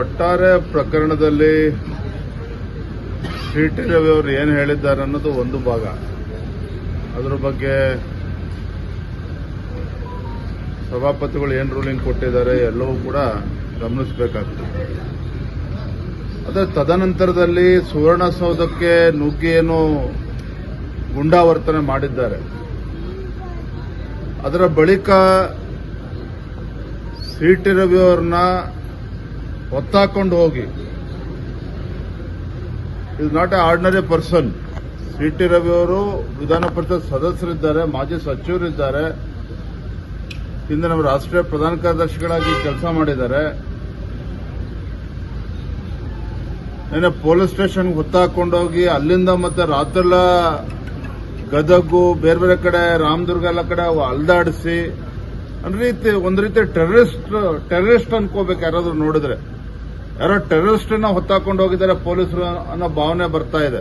ಒಟ್ಟಾರೆ ಪ್ರಕರಣದಲ್ಲಿ C T Ravi ಅವರು ಏನು ಹೇಳಿದ್ದಾರೆ ಅನ್ನೋದು ಒಂದು ಭಾಗ. ಅದರ ಬಗ್ಗೆ ಸಭಾಪತಿಗಳು ಏನು ರೂಲಿಂಗ್ ಕೊಟ್ಟಿದ್ದಾರೆ ಎಲ್ಲವೂ ಕೂಡ ಗಮನಿಸಬೇಕಾಗ್ತದೆ. ಅದೇ ತದನಂತರದಲ್ಲಿ ಸುವರ್ಣಸೌಧಕ್ಕೆ ನುಗ್ಗಿ ಏನು ಗುಂಡಾವರ್ತನೆ ಮಾಡಿದ್ದಾರೆ. ಅದರ ಬಳಿಕ ಸಿ ಟಿ ರವಿ ಅವ್ರನ್ನ ಒತ್ತಾಕೊಂಡು ಹೋಗಿ. Is not a ordinary person C T Ravi ಅವರು ವಿಧಾನ ಪರಿಷತ್ ಸದಸ್ಯರಿದ್ದಾರೆ, ಮಾಜಿ ಸಚಿವರಿದ್ದಾರೆ. ಹಿಂದೆ ನಮ್ಮ ರಾಷ್ಟ್ರೀಯ ಪ್ರಧಾನ ಕಾರ್ಯದರ್ಶಿಗಳಾಗಿ ಕೆಲಸ ಮಾಡಿದ್ದಾರೆ. ನಿನ್ನೆ ಪೊಲೀಸ್ ಸ್ಟೇಷನ್ಗೆ ಹೊತ್ತಾಕೊಂಡೋಗಿ ಅಲ್ಲಿಂದ ಮತ್ತೆ ರಾತ್ರೆಲ್ಲ ಗದಗು, ಬೇರೆ ಬೇರೆ ಕಡೆ, ರಾಮದುರ್ಗ ಎಲ್ಲ ಕಡೆ ಅಲ್ದಾಡಿಸಿ. ಅಂದ್ರೆ ಒಂದು ರೀತಿ ಟೆರರಿಸ್ಟ್ ಟೆರರಿಸ್ಟ್ ಅನ್ಕೋಬೇಕು ಯಾರಾದ್ರೂ ನೋಡಿದ್ರೆ. ಯಾರೋ ಟೆರರಿಸ್ಟ್ನ ಹೊತ್ತಾಕೊಂಡು ಹೋಗಿದ್ದಾರೆ ಪೊಲೀಸರು ಅನ್ನೋ ಭಾವನೆ ಬರ್ತಾ ಇದೆ.